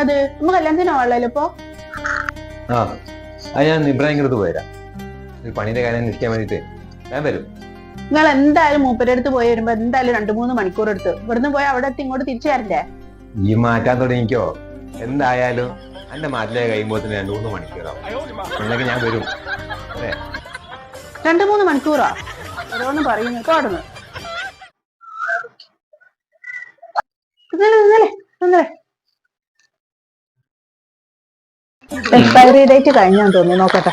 കുടിക്കാനോ വെള്ളമില്ല ഇപ്പൊ? ആ അത് ഞാൻ പോയരാ ഒരു കാര്യം വേണ്ടിട്ട് ഞാൻ വരും. നിങ്ങൾ എന്തായാലും മൂപ്പരുടെ അടുത്ത് പോയി വരുമ്പോ എന്തായാലും രണ്ടു മൂന്ന് മണിക്കൂർ എടുത്ത് ഇവിടുന്ന് പോയി അവിടെ എത്തി ഇങ്ങോട്ട് തിരിച്ചു വരണ്ടേ? ഈ മാറ്റാൻ തുടങ്ങിക്കോ. എന്തായാലും എന്റെ മാറ്റിലെ കഴിയുമ്പോൾ രണ്ടു മൂന്ന് മണിക്കൂറാവും. അല്ലെങ്കിൽ ഞാൻ വരും. അല്ലേ? രണ്ടു മൂന്ന് മണിക്കൂറാ? ഓരോന്ന് പറയുന്നു എക്സ്പയറി ഡേറ്റ് കഴിഞ്ഞാന്ന് തോന്നുന്നു. നോക്കട്ടെ.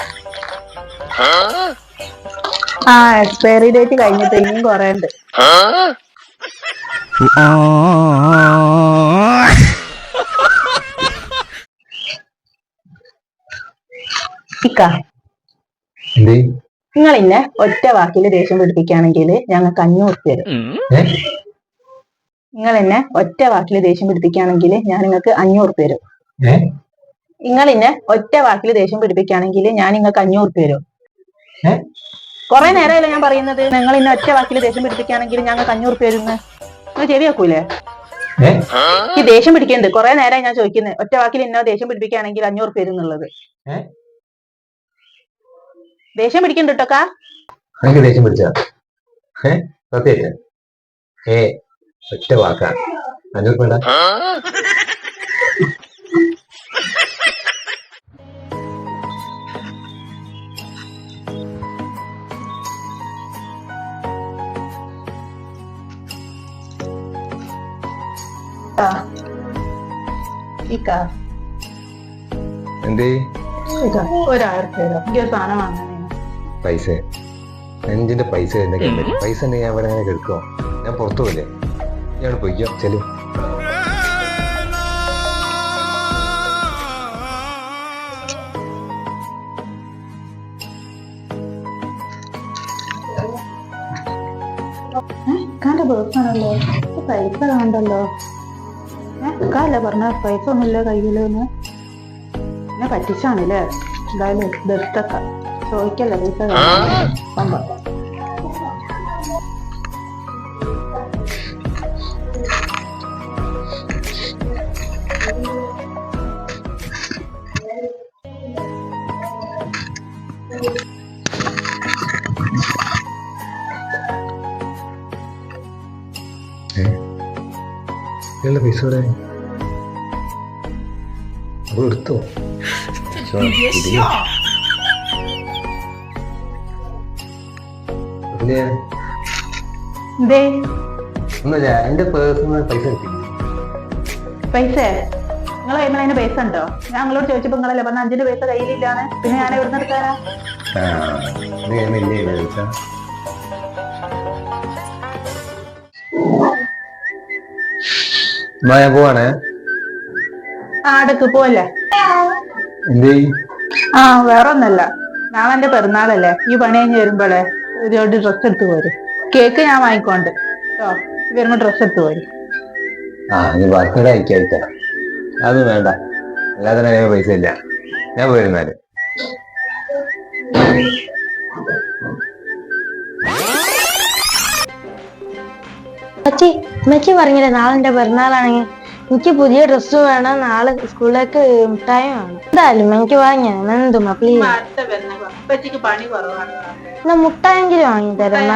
ആ എക്സ്പയറി ഡേറ്റ് കഴിഞ്ഞിട്ട് ഇനിയും കൊറേ ഉണ്ട്. നിങ്ങൾ ഇന്നെ ഒറ്റ വാക്കിൽ ദേഷ്യം പിടിപ്പിക്കുകയാണെങ്കിൽ ഞങ്ങൾക്ക് അഞ്ഞൂറ് തരും. നിങ്ങൾ എന്നെ ഒറ്റ വാക്കിൽ ദേഷ്യം പിടിപ്പിക്കുകയാണെങ്കിൽ ഞാൻ നിങ്ങൾക്ക് അഞ്ഞൂറ് തരും? നിങ്ങൾ എന്നെ ഒറ്റ വാക്കിൽ ദേഷ്യം പിടിപ്പിക്കുകയാണെങ്കിൽ ഞാൻ നിങ്ങൾക്ക് അഞ്ഞൂറ് തരും. കൊറേ നേരമല്ലേ ഞാൻ പറയുന്നത്? നിങ്ങൾ ഇന്ന് ഒറ്റ വാക്കിൽ ദേഷ്യം പിടിപ്പിക്കുകയാണെങ്കിൽ ഞങ്ങൾക്ക് അഞ്ഞൂറ് തരുന്ന്. നിങ്ങൾ ചെവി വെക്കൂലേ? ഈ ദേഷ്യം പിടിക്കുന്നത് കുറെ നേരമായി ഞാൻ ചോദിക്കുന്നത് ഒറ്റ വാക്കിൽ ഇന്ന ദേഷ്യം പിടിപ്പിക്കുകയാണെങ്കിൽ അഞ്ഞൂറ് പേര് എന്നുള്ളത് ഏ? ദേഷ്യം പിടിക്കുന്നുണ്ട് കേട്ടോക്കാ എനിക്ക് ദേഷ്യം പിടിച്ചാ ഏ? ഒറ്റ വാക്കാ. അഞ്ഞൂറ് വേണ്ട എന്തേ? പൈസ. നെഞ്ചിന്റെ പൈസ എന്തൊക്കെ പൈസ ഞാൻ ഇവിടെ അങ്ങനെ കേൾക്കോ ഞാൻ പുറത്തു പോലെ ഞാൻ പോയിക്കോ. ചെലു പേഴ്സാണല്ലോ പൈസ വേണ്ടല്ലോ. ഇക്കല്ലേ പറഞ്ഞ പൈസ ഒന്നുമില്ല കയ്യിലെന്ന് എന്നെ പറ്റിച്ചാണല്ലേ? എന്തായാലും ദത്തക്ക ചോദിക്കല്ലേ പൈസ വേണം. സംഭവം. ഇല്ല പൈസ അത് എടുത്തോ. ഒന്നുമില്ല എന്റെ പേഴ്സണൽ പൈസ എടുത്തില്ല പൈസ? നിങ്ങൾ കയ്യിൽ അതിന് പൈസ ഉണ്ടോ? ഞാൻ നിങ്ങളോട് ചോദിച്ചപ്പോ നിങ്ങളല്ലേ പറഞ്ഞ അഞ്ചിന്റെ പൈസ കയ്യിലില്ലാന്ന്. പിന്നെ ഞാൻ എവിടെ നിന്ന് എടുക്കാനാ എന്നാ ഞാൻ പോവാണേ? ആടക്ക് പോവല്ലേ? എന്തേ? ആ വേറെ ഒന്നല്ല നാളെ എന്റെ പെരുന്നാളല്ലേ. ഈ പണി കഴിഞ്ഞ് വരുമ്പോഴേ ഒരു ഡ്രസ് എടുത്ത് പോര്. കേക്ക് ഞാൻ വാങ്ങിക്കോണ്ട്. കേട്ടോ വരുമ്പോ ഡ്രസ് എടുത്ത് പോര്. ആ നീ ബർത്ത്ഡേ അയക്കാം അയക്കാം അത് വേണ്ട. അല്ലാതെ പൈസ ഇല്ല. ഞാൻ പോയിരുന്നാൽ അമ്മച്ചി അമ്മച്ചി പറഞ്ഞില്ലേ നാളെ എന്റെ പിറന്നാളാണെങ്കിൽ എനിക്ക് പുതിയ ഡ്രസ്സ് വേണം നാളെ സ്കൂളിലേക്ക് മിഠായി വേണം. എന്തായാലും എനിക്ക് വാങ്ങിയാ എന്തുമ്മ പ്ലീസ് എന്നാ മുട്ടായെങ്കിലും വാങ്ങി തരമ്മ